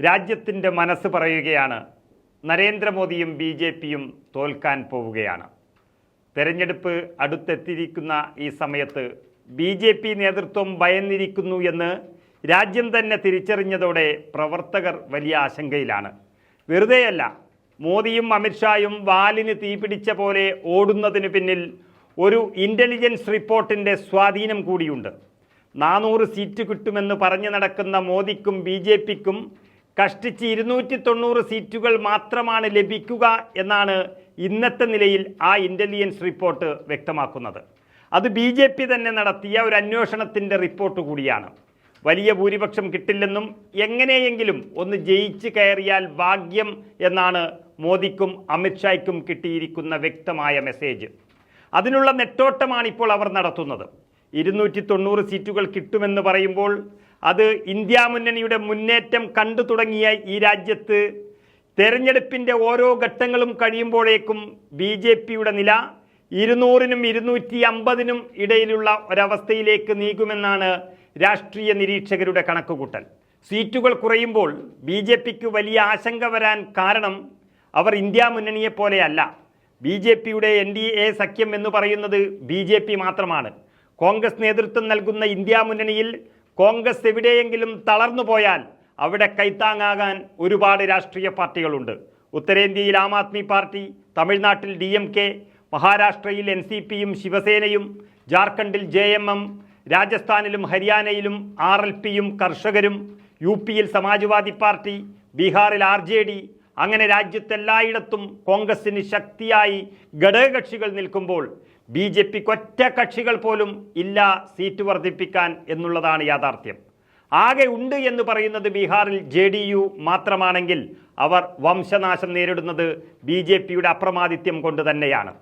രാജ്യത്തിന്റെ മനസ്സ് പറയുകയാണ്. നരേന്ദ്രമോദിയും ബി ജെ പിയും തോൽക്കാൻ പോവുകയാണ്. തെരഞ്ഞെടുപ്പ് അടുത്തെത്തിയിരിക്കുന്ന ഈ സമയത്ത് ബി ജെ പി നേതൃത്വം ഭയന്നിരിക്കുന്നു എന്ന് രാജ്യം തന്നെ തിരിച്ചറിഞ്ഞതോടെ പ്രവർത്തകർ വലിയ ആശങ്കയിലാണ്. വെറുതെയല്ല മോദിയും അമിത്ഷായും വാലിന് തീപിടിച്ച പോലെ ഓടുന്നതിന് പിന്നിൽ ഒരു ഇന്റലിജൻസ് റിപ്പോർട്ടിന്റെ സ്വാധീനം കൂടിയുണ്ട്. നാനൂറ് സീറ്റ് കിട്ടുമെന്ന് പറഞ്ഞു നടക്കുന്ന മോദിക്കും ബി ജെ പിക്കും കഷ്ടിച്ച് ഇരുന്നൂറ്റി തൊണ്ണൂറ് സീറ്റുകൾ മാത്രമാണ് ലഭിക്കുക എന്നാണ് ഇന്നത്തെ നിലയിൽ ആ ഇന്റലിജൻസ് റിപ്പോർട്ട് വ്യക്തമാക്കുന്നത്. അത് ബി ജെ പി തന്നെ നടത്തിയ ഒരു അന്വേഷണത്തിന്റെ റിപ്പോർട്ട് കൂടിയാണ്. വലിയ ഭൂരിപക്ഷം കിട്ടില്ലെന്നും എങ്ങനെയെങ്കിലും ഒന്ന് ജയിച്ച് കയറിയാൽ ഭാഗ്യം എന്നാണ് മോദിക്കും അമിത്ഷായ്ക്കും കിട്ടിയിരിക്കുന്ന വ്യക്തമായ മെസ്സേജ് അതിനുള്ള നെട്ടോട്ടമാണ് ഇപ്പോൾ അവർ നടത്തുന്നത്. ഇരുന്നൂറ്റി തൊണ്ണൂറ് സീറ്റുകൾ കിട്ടുമെന്ന് പറയുമ്പോൾ അത് ഇന്ത്യ മുന്നണിയുടെ മുന്നേറ്റം കണ്ടു തുടങ്ങിയ ഈ രാജ്യത്ത് തെരഞ്ഞെടുപ്പിന്റെ ഓരോ ഘട്ടങ്ങളും കഴിയുമ്പോഴേക്കും ബി ജെ പിയുടെ നില ഇരുന്നൂറിനും ഇരുന്നൂറ്റി അമ്പതിനും ഇടയിലുള്ള ഒരവസ്ഥയിലേക്ക് നീങ്ങുമെന്നാണ് രാഷ്ട്രീയ നിരീക്ഷകരുടെ കണക്കുകൂട്ടൽ. സീറ്റുകൾ കുറയുമ്പോൾ ബി ജെ പിക്ക് വലിയ ആശങ്ക വരാൻ കാരണം അവർ ഇന്ത്യ മുന്നണിയെ പോലെയല്ല. ബി ജെ പിയുടെ എൻ ഡി എ സഖ്യം എന്ന് പറയുന്നത് ബി ജെ പി മാത്രമാണ്. കോൺഗ്രസ് നേതൃത്വം നൽകുന്ന ഇന്ത്യ മുന്നണിയിൽ കോൺഗ്രസ് എവിടെയെങ്കിലും തളർന്നു പോയാൽ അവിടെ കൈത്താങ്ങാകാൻ ഒരുപാട് രാഷ്ട്രീയ പാർട്ടികളുണ്ട്. ഉത്തരേന്ത്യയിൽ ആം ആദ്മി പാർട്ടി തമിഴ്നാട്ടിൽ ഡി എം കെ മഹാരാഷ്ട്രയിൽ എൻ സി പിയും ശിവസേനയും ജാർഖണ്ഡിൽ ജെ എം എം രാജസ്ഥാനിലും ഹരിയാനയിലും ആർ എൽ പിയും കർഷകരും യു പിയിൽ സമാജ്വാദി പാർട്ടി ബീഹാറിൽ ആർ ജെ ഡി അങ്ങനെ രാജ്യത്തെല്ലായിടത്തും കോൺഗ്രസിന് ശക്തിയായി ഘടകകക്ഷികൾ നിൽക്കുമ്പോൾ ബി ജെ പിക്ക് ഒറ്റ കക്ഷികൾ പോലും ഇല്ല സീറ്റ് വർദ്ധിപ്പിക്കാൻ എന്നുള്ളതാണ് യാഥാർത്ഥ്യം. ആകെ ഉണ്ട് എന്ന് പറയുന്നത് ബീഹാറിൽ ജെ ഡി യു മാത്രമാണെങ്കിൽ അവർ വംശനാശം നേരിടുന്നത് ബി ജെ പിയുടെ അപ്രമാദിത്യം കൊണ്ട് തന്നെയാണ്.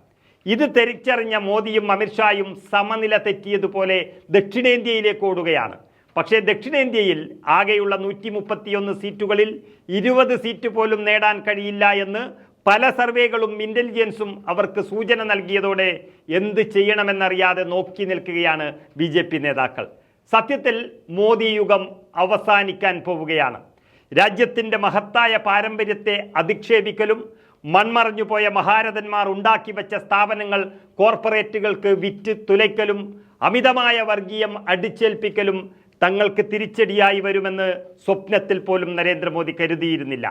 ഇത് തിരിച്ചറിഞ്ഞ മോദിയും അമിത്ഷായും സമനില തെറ്റിയതുപോലെ ദക്ഷിണേന്ത്യയിലേക്ക് ഓടുകയാണ്. പക്ഷേ ദക്ഷിണേന്ത്യയിൽ ആകെയുള്ള നൂറ്റി മുപ്പത്തിയൊന്ന് സീറ്റുകളിൽ ഇരുപത് സീറ്റ് പോലും നേടാൻ കഴിയില്ല എന്ന് പല സർവേകളും ഇന്റലിജൻസും അവർക്ക് സൂചന നൽകിയതോടെ എന്ത് ചെയ്യണമെന്നറിയാതെ നോക്കി നിൽക്കുകയാണ് ബി ജെ പി നേതാക്കൾ. സത്യത്തിൽ മോദി യുഗം അവസാനിക്കാൻ പോവുകയാണ്. രാജ്യത്തിന്റെ മഹത്തായ പാരമ്പര്യത്തെ അധിക്ഷേപിക്കലും മൺമറഞ്ഞു പോയ മഹാരഥന്മാർ ഉണ്ടാക്കി വെച്ച സ്ഥാപനങ്ങൾ കോർപ്പറേറ്റുകൾക്ക് വിറ്റ് തുലയ്ക്കലും അമിതമായ വർഗീയം അടിച്ചേൽപ്പിക്കലും തങ്ങൾക്ക് തിരിച്ചടിയായി വരുമെന്ന് സ്വപ്നത്തിൽ പോലും നരേന്ദ്രമോദി കരുതിയിരുന്നില്ല.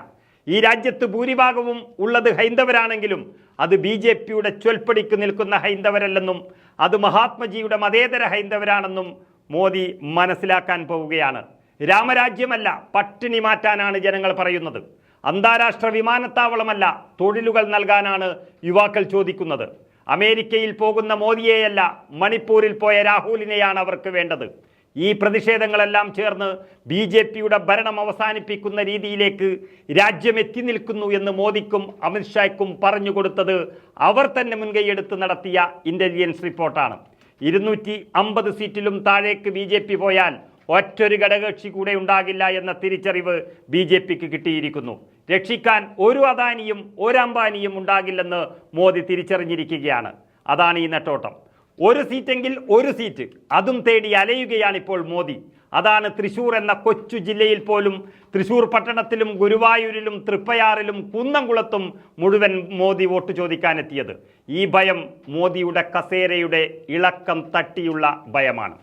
ഈ രാജ്യത്ത് ഭൂരിഭാഗവും ഉള്ളത് ഹൈന്ദവരാണെങ്കിലും അത് ബി ജെ പിയുടെ ചൊൽപ്പടിക്ക് നിൽക്കുന്ന ഹൈന്ദവരല്ലെന്നും അത് മഹാത്മജിയുടെ മതേതര ഹൈന്ദവരാണെന്നും മോദി മനസ്സിലാക്കാൻ പോവുകയാണ്. രാമരാജ്യമല്ല പട്ടിണി മാറ്റാനാണ് ജനങ്ങൾ പറയുന്നത്. അന്താരാഷ്ട്ര വിമാനത്താവളമല്ല തൊഴിലുകൾ നൽകാനാണ് യുവാക്കൾ ചോദിക്കുന്നത്. അമേരിക്കയിൽ പോകുന്ന മോദിയെയല്ല മണിപ്പൂരിൽ പോയ രാഹുലിനെയാണ് അവർക്ക് വേണ്ടത്. ഈ പ്രതിഷേധങ്ങളെല്ലാം ചേർന്ന് ബി ജെ പിയുടെ ഭരണം അവസാനിപ്പിക്കുന്ന രീതിയിലേക്ക് രാജ്യം എത്തി നിൽക്കുന്നു എന്ന് മോദിക്കും അമിത്ഷായ്ക്കും പറഞ്ഞു കൊടുത്തത് അവർ തന്നെ മുൻകൈയെടുത്ത് നടത്തിയ ഇന്റലിജൻസ് റിപ്പോർട്ടാണ് ഇരുന്നൂറ്റി അമ്പത് സീറ്റിലും താഴേക്ക് ബി ജെ പി പോയാൽ ഒറ്റൊരു ഘടകകക്ഷി കൂടെ ഉണ്ടാകില്ല എന്ന തിരിച്ചറിവ് ബി ജെ പിക്ക് കിട്ടിയിരിക്കുന്നു. രക്ഷിക്കാൻ ഒരു അദാനിയും ഒരു അംബാനിയും ഉണ്ടാകില്ലെന്ന് മോദി തിരിച്ചറിഞ്ഞിരിക്കുകയാണ്. അതാണ് ഈ നെട്ടോട്ടം. ഒരു സീറ്റെങ്കിൽ ഒരു സീറ്റ്. അതും തേടി അലയുകയാണ് ഇപ്പോൾ മോദി. അതാണ് തൃശൂർ എന്ന കൊച്ചു ജില്ലയിൽ പോലും തൃശൂർ പട്ടണത്തിലും ഗുരുവായൂരിലും തൃപ്പയാറിലും കുന്നംകുളത്തും മുഴുവൻ മോദി വോട്ട് ചോദിക്കാനെത്തിയത്. ഈ ഭയം മോദിയുടെ കസേരയുടെ ഇളക്കം തട്ടിയുള്ള ഭയമാണ്.